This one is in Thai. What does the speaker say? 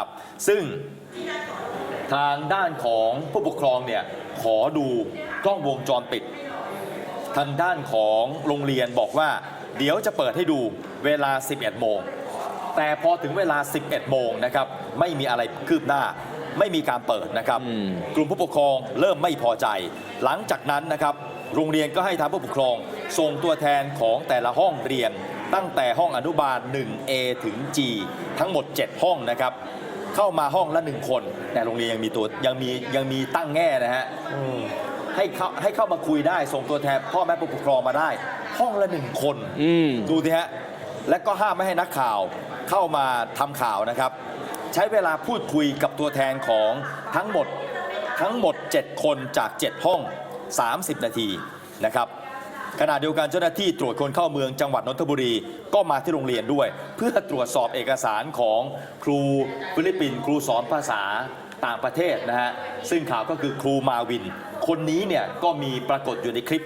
ครับซึ่งทางด้านของผู้ปกครองเนี่ยขอดูกล้องวงจรปิด ทางด้านของโรงเรียนบอกว่า เดี๋ยวจะเปิดให้ดูเวลา 11 โมง แต่พอถึงเวลา 11 โมงนะครับไม่มีอะไรคืบหน้า ไม่มีการเปิดนะครับอืมกลุ่มผู้ปกครองเริ่มไม่พอใจ หลังจากนั้นนะครับโรงเรียนก็ให้ทางผู้ปกครองส่งตัวแทนของแต่ละห้องเรียน ตั้งแต่ห้องอนุบาล 1A ถึง G ทั้งหมด 7 ห้องนะครับ เข้ามาห้องละ1คน แต่โรงเรียนยังมีตัวยังมียังมีตั้งแง่นะฮะให้เข้าให้เข้ามาคุยได้ส่งตัวแทนพ่อแม่ผู้ปกครองมาได้ ห้องละหนึ่งคนอืมดูสิฮะและก็ห้ามไม่ให้นักข่าวเข้ามาทำข่าวนะครับ ใช้เวลาพูดคุยกับตัวแทนของทั้งหมดทั้งหมด 7 คนจาก 7 ห้อง 30 นาทีนะครับ ขณะเดียวกันเจ้าหน้าที่ตรวจคนเข้าเมืองจังหวัดนนทบุรี ก็มาที่โรงเรียนด้วย เพื่อตรวจสอบเอกสารของครูฟิลิปปินส์ครูสอนภาษาต่างประเทศนะฮะซึ่งข่าวก็คือครูมาวิน คนนี้เนี่ยก็มีปรากฏอยู่ในคลิป